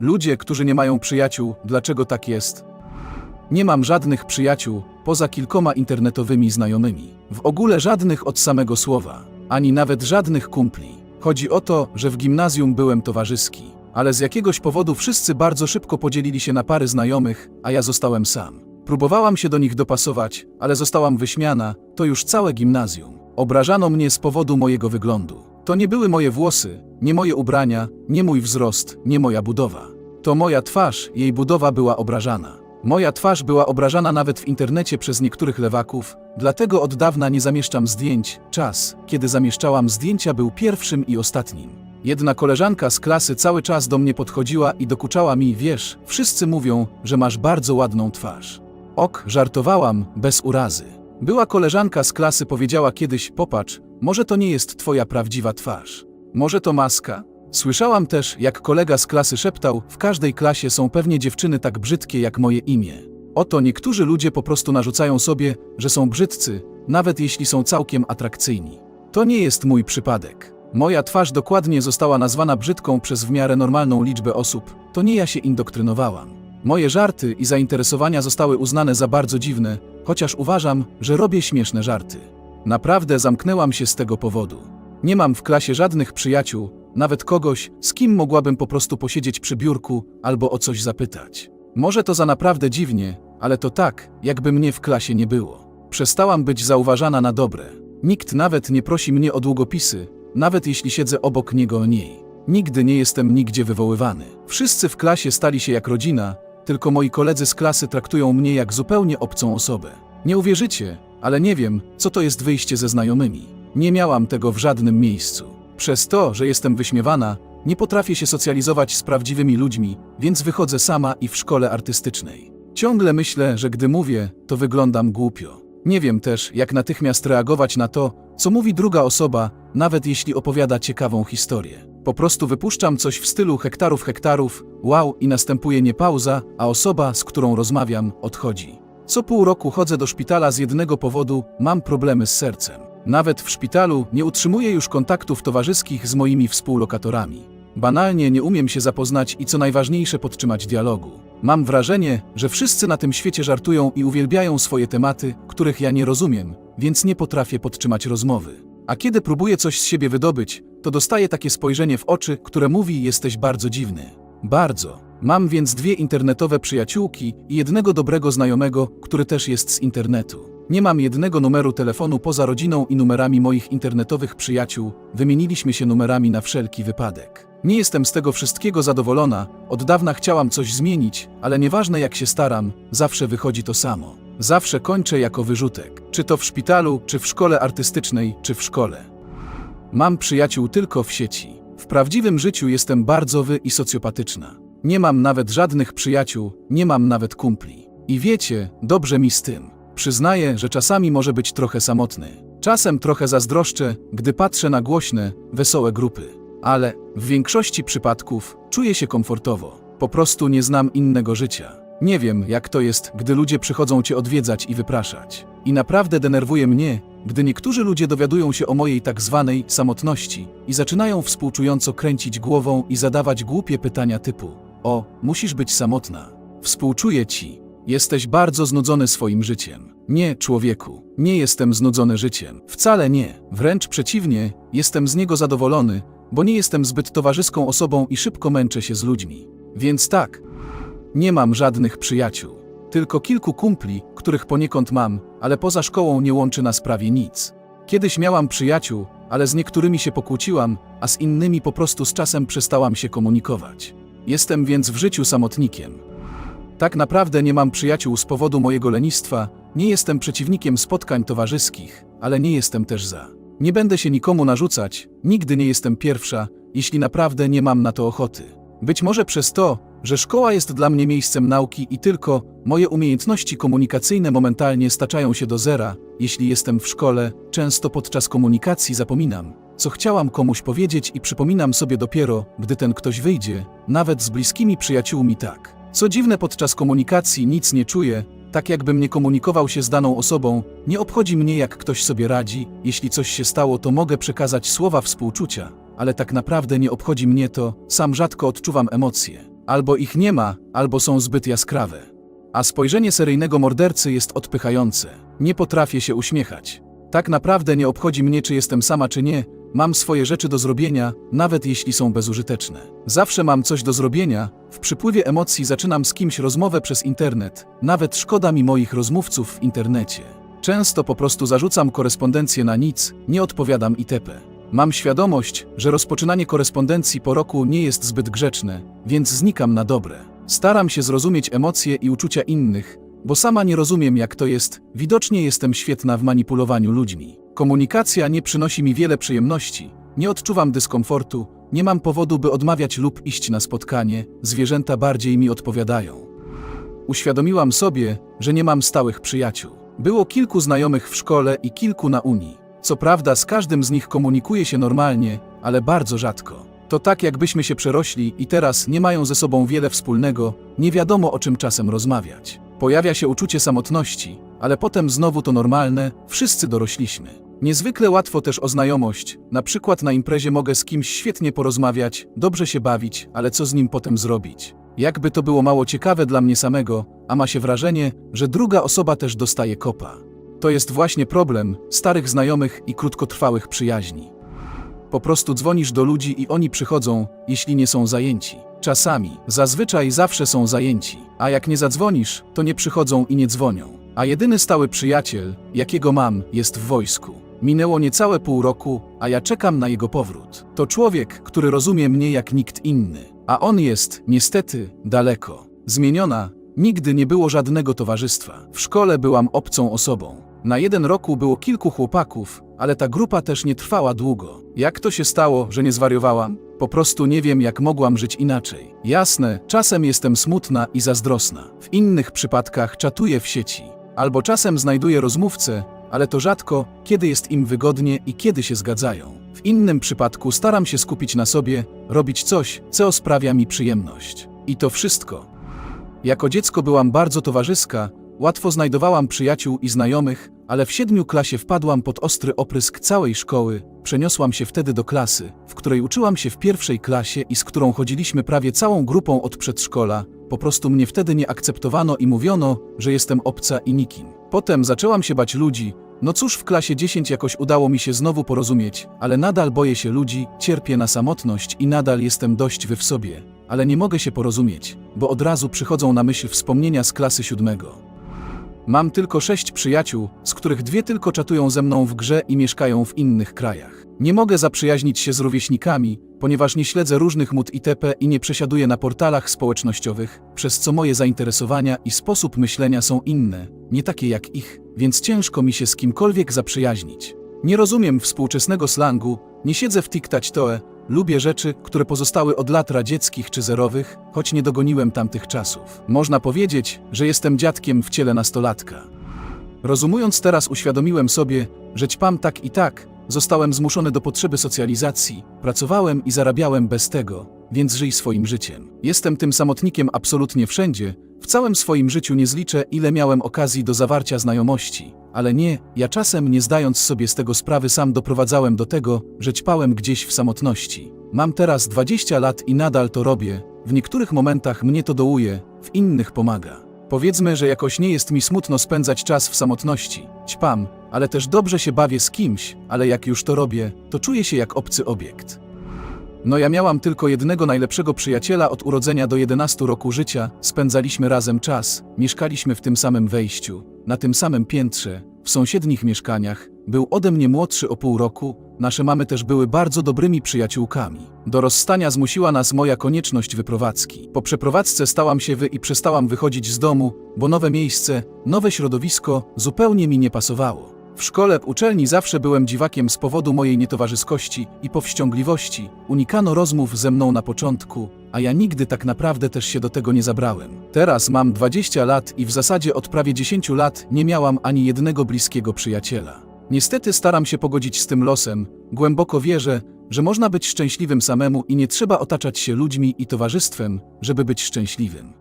Ludzie, którzy nie mają przyjaciół, dlaczego tak jest? Nie mam żadnych przyjaciół, poza kilkoma internetowymi znajomymi. W ogóle żadnych od samego słowa, ani nawet żadnych kumpli. Chodzi o to, że w gimnazjum byłem towarzyski, ale z jakiegoś powodu wszyscy bardzo szybko podzielili się na pary znajomych, a ja zostałem sam. Próbowałam się do nich dopasować, ale zostałam wyśmiana, to już całe gimnazjum. Obrażano mnie z powodu mojego wyglądu. To nie były moje włosy, nie moje ubrania, nie mój wzrost, nie moja budowa. To moja twarz, jej budowa była obrażana. Moja twarz była obrażana nawet w internecie przez niektórych lewaków, dlatego od dawna nie zamieszczam zdjęć. Czas, kiedy zamieszczałam zdjęcia, był pierwszym i ostatnim. Jedna koleżanka z klasy cały czas do mnie podchodziła i dokuczała mi, wiesz, wszyscy mówią, że masz bardzo ładną twarz. Ok, żartowałam, bez urazy. Była koleżanka z klasy powiedziała kiedyś, popatrz, może to nie jest twoja prawdziwa twarz. Może to maska? Słyszałam też, jak kolega z klasy szeptał, w każdej klasie są pewnie dziewczyny tak brzydkie jak moje imię. Oto niektórzy ludzie po prostu narzucają sobie, że są brzydcy, nawet jeśli są całkiem atrakcyjni. To nie jest mój przypadek. Moja twarz dokładnie została nazwana brzydką przez w miarę normalną liczbę osób, to nie ja się indoktrynowałam. Moje żarty i zainteresowania zostały uznane za bardzo dziwne, chociaż uważam, że robię śmieszne żarty. Naprawdę zamknęłam się z tego powodu. Nie mam w klasie żadnych przyjaciół, nawet kogoś, z kim mogłabym po prostu posiedzieć przy biurku albo o coś zapytać. Może to za naprawdę dziwnie, ale to tak, jakby mnie w klasie nie było. Przestałam być zauważana na dobre. Nikt nawet nie prosi mnie o długopisy, nawet jeśli siedzę obok niego o niej. Nigdy nie jestem nigdzie wywoływany. Wszyscy w klasie stali się jak rodzina, tylko moi koledzy z klasy traktują mnie jak zupełnie obcą osobę. Nie uwierzycie, ale nie wiem, co to jest wyjście ze znajomymi. Nie miałam tego w żadnym miejscu. Przez to, że jestem wyśmiewana, nie potrafię się socjalizować z prawdziwymi ludźmi, więc wychodzę sama i w szkole artystycznej. Ciągle myślę, że gdy mówię, to wyglądam głupio. Nie wiem też, jak natychmiast reagować na to, co mówi druga osoba, nawet jeśli opowiada ciekawą historię. Po prostu wypuszczam coś w stylu hektarów hektarów, wow i następuje nie pauza, a osoba, z którą rozmawiam, odchodzi. Co pół roku chodzę do szpitala z jednego powodu, mam problemy z sercem. Nawet w szpitalu nie utrzymuję już kontaktów towarzyskich z moimi współlokatorami. Banalnie nie umiem się zapoznać i co najważniejsze podtrzymać dialogu. Mam wrażenie, że wszyscy na tym świecie żartują i uwielbiają swoje tematy, których ja nie rozumiem, więc nie potrafię podtrzymać rozmowy. A kiedy próbuję coś z siebie wydobyć, to dostaję takie spojrzenie w oczy, które mówi: Jesteś bardzo dziwny. Bardzo. Mam więc dwie internetowe przyjaciółki i jednego dobrego znajomego, który też jest z internetu. Nie mam jednego numeru telefonu poza rodziną i numerami moich internetowych przyjaciół, wymieniliśmy się numerami na wszelki wypadek. Nie jestem z tego wszystkiego zadowolona, od dawna chciałam coś zmienić, ale nieważne jak się staram, zawsze wychodzi to samo. Zawsze kończę jako wyrzutek, czy to w szpitalu, czy w szkole artystycznej, czy w szkole. Mam przyjaciół tylko w sieci. W prawdziwym życiu jestem bardzo wy i socjopatyczna. Nie mam nawet żadnych przyjaciół, nie mam nawet kumpli. I wiecie, dobrze mi z tym. Przyznaję, że czasami może być trochę samotny. Czasem trochę zazdroszczę, gdy patrzę na głośne, wesołe grupy. Ale w większości przypadków czuję się komfortowo. Po prostu nie znam innego życia. Nie wiem, jak to jest, gdy ludzie przychodzą cię odwiedzać i wypraszać. I naprawdę denerwuje mnie, gdy niektórzy ludzie dowiadują się o mojej tak zwanej samotności i zaczynają współczująco kręcić głową i zadawać głupie pytania typu: O, musisz być samotna. Współczuję ci. Jesteś bardzo znudzony swoim życiem. Nie, człowieku, nie jestem znudzony życiem. Wcale nie. Wręcz przeciwnie, jestem z niego zadowolony, bo nie jestem zbyt towarzyską osobą i szybko męczę się z ludźmi. Więc tak, nie mam żadnych przyjaciół. Tylko kilku kumpli, których poniekąd mam, ale poza szkołą nie łączy nas prawie nic. Kiedyś miałam przyjaciół, ale z niektórymi się pokłóciłam, a z innymi po prostu z czasem przestałam się komunikować. Jestem więc w życiu samotnikiem. Tak naprawdę nie mam przyjaciół z powodu mojego lenistwa, nie jestem przeciwnikiem spotkań towarzyskich, ale nie jestem też za. Nie będę się nikomu narzucać, nigdy nie jestem pierwsza, jeśli naprawdę nie mam na to ochoty. Być może przez to, że szkoła jest dla mnie miejscem nauki i tylko moje umiejętności komunikacyjne momentalnie staczają się do zera, jeśli jestem w szkole, często podczas komunikacji zapominam, co chciałam komuś powiedzieć i przypominam sobie dopiero, gdy ten ktoś wyjdzie, nawet z bliskimi przyjaciółmi tak. Co dziwne, podczas komunikacji nic nie czuję, tak jakbym nie komunikował się z daną osobą, nie obchodzi mnie jak ktoś sobie radzi, jeśli coś się stało, to mogę przekazać słowa współczucia, ale tak naprawdę nie obchodzi mnie to, sam rzadko odczuwam emocje. Albo ich nie ma, albo są zbyt jaskrawe. A spojrzenie seryjnego mordercy jest odpychające. Nie potrafię się uśmiechać. Tak naprawdę nie obchodzi mnie, czy jestem sama, czy nie. Mam swoje rzeczy do zrobienia, nawet jeśli są bezużyteczne. Zawsze mam coś do zrobienia. W przypływie emocji zaczynam z kimś rozmowę przez internet. Nawet szkoda mi moich rozmówców w internecie. Często po prostu zarzucam korespondencję na nic, nie odpowiadam itp. Mam świadomość, że rozpoczynanie korespondencji po roku nie jest zbyt grzeczne, więc znikam na dobre. Staram się zrozumieć emocje i uczucia innych, bo sama nie rozumiem, jak to jest. Widocznie jestem świetna w manipulowaniu ludźmi. Komunikacja nie przynosi mi wiele przyjemności, nie odczuwam dyskomfortu, nie mam powodu, by odmawiać lub iść na spotkanie, zwierzęta bardziej mi odpowiadają. Uświadomiłam sobie, że nie mam stałych przyjaciół. Było kilku znajomych w szkole i kilku na Unii. Co prawda, z każdym z nich komunikuję się normalnie, ale bardzo rzadko. To tak, jakbyśmy się przerośli i teraz nie mają ze sobą wiele wspólnego, nie wiadomo o czym czasem rozmawiać. Pojawia się uczucie samotności, ale potem znowu to normalne, wszyscy dorośliśmy. Niezwykle łatwo też o znajomość, na przykład na imprezie mogę z kimś świetnie porozmawiać, dobrze się bawić, ale co z nim potem zrobić? Jakby to było mało ciekawe dla mnie samego, a ma się wrażenie, że druga osoba też dostaje kopa. To jest właśnie problem starych znajomych i krótkotrwałych przyjaźni. Po prostu dzwonisz do ludzi i oni przychodzą, jeśli nie są zajęci. Czasami, zazwyczaj zawsze są zajęci, a jak nie zadzwonisz, to nie przychodzą i nie dzwonią. A jedyny stały przyjaciel, jakiego mam, jest w wojsku. Minęło niecałe pół roku, a ja czekam na jego powrót. To człowiek, który rozumie mnie jak nikt inny, a on jest, niestety, daleko. Zmieniona, nigdy nie było żadnego towarzystwa. W szkole byłam obcą osobą. Na jeden roku było kilku chłopaków, ale ta grupa też nie trwała długo. Jak to się stało, że nie zwariowałam? Po prostu nie wiem, jak mogłam żyć inaczej. Jasne, czasem jestem smutna i zazdrosna. W innych przypadkach czatuję w sieci. Albo czasem znajduję rozmówcę, ale to rzadko, kiedy jest im wygodnie i kiedy się zgadzają. W innym przypadku staram się skupić na sobie, robić coś, co sprawia mi przyjemność. I to wszystko. Jako dziecko byłam bardzo towarzyska, łatwo znajdowałam przyjaciół i znajomych, ale w siedmiu klasie wpadłam pod ostry oprysk całej szkoły. Przeniosłam się wtedy do klasy, w której uczyłam się w pierwszej klasie i z którą chodziliśmy prawie całą grupą od przedszkola. Po prostu mnie wtedy nie akceptowano i mówiono, że jestem obca i nikim. Potem zaczęłam się bać ludzi. No cóż, w klasie 10 jakoś udało mi się znowu porozumieć, ale nadal boję się ludzi, cierpię na samotność i nadal jestem dość wy w sobie. Ale nie mogę się porozumieć, bo od razu przychodzą na myśl wspomnienia z klasy siódmego. Mam tylko sześć przyjaciół, z których dwie tylko czatują ze mną w grze i mieszkają w innych krajach. Nie mogę zaprzyjaźnić się z rówieśnikami, ponieważ nie śledzę różnych mód itp. i nie przesiaduję na portalach społecznościowych, przez co moje zainteresowania i sposób myślenia są inne, nie takie jak ich, więc ciężko mi się z kimkolwiek zaprzyjaźnić. Nie rozumiem współczesnego slangu, nie siedzę w TikTok-toe, lubię rzeczy, które pozostały od lat radzieckich czy zerowych, choć nie dogoniłem tamtych czasów. Można powiedzieć, że jestem dziadkiem w ciele nastolatka. Rozumując teraz uświadomiłem sobie, że ćpam tak i tak, zostałem zmuszony do potrzeby socjalizacji, pracowałem i zarabiałem bez tego, więc żyj swoim życiem. Jestem tym samotnikiem absolutnie wszędzie, w całym swoim życiu nie zliczę, ile miałem okazji do zawarcia znajomości. Ale nie, ja czasem nie zdając sobie z tego sprawy sam doprowadzałem do tego, że ćpałem gdzieś w samotności. Mam teraz 20 lat i nadal to robię, w niektórych momentach mnie to dołuje, w innych pomaga. Powiedzmy, że jakoś nie jest mi smutno spędzać czas w samotności. Ćpam, ale też dobrze się bawię z kimś, ale jak już to robię, to czuję się jak obcy obiekt. No ja miałam tylko jednego najlepszego przyjaciela od urodzenia do 11 roku życia, spędzaliśmy razem czas, mieszkaliśmy w tym samym wejściu, na tym samym piętrze, w sąsiednich mieszkaniach, był ode mnie młodszy o pół roku, nasze mamy też były bardzo dobrymi przyjaciółkami. Do rozstania zmusiła nas moja konieczność wyprowadzki. Po przeprowadzce stałam się wy i przestałam wychodzić z domu, bo nowe miejsce, nowe środowisko zupełnie mi nie pasowało. W szkole, w uczelni zawsze byłem dziwakiem z powodu mojej nietowarzyskości i powściągliwości. Unikano rozmów ze mną na początku, a ja nigdy tak naprawdę też się do tego nie zabrałem. Teraz mam 20 lat i w zasadzie od prawie 10 lat nie miałam ani jednego bliskiego przyjaciela. Niestety staram się pogodzić z tym losem, głęboko wierzę, że można być szczęśliwym samemu i nie trzeba otaczać się ludźmi i towarzystwem, żeby być szczęśliwym.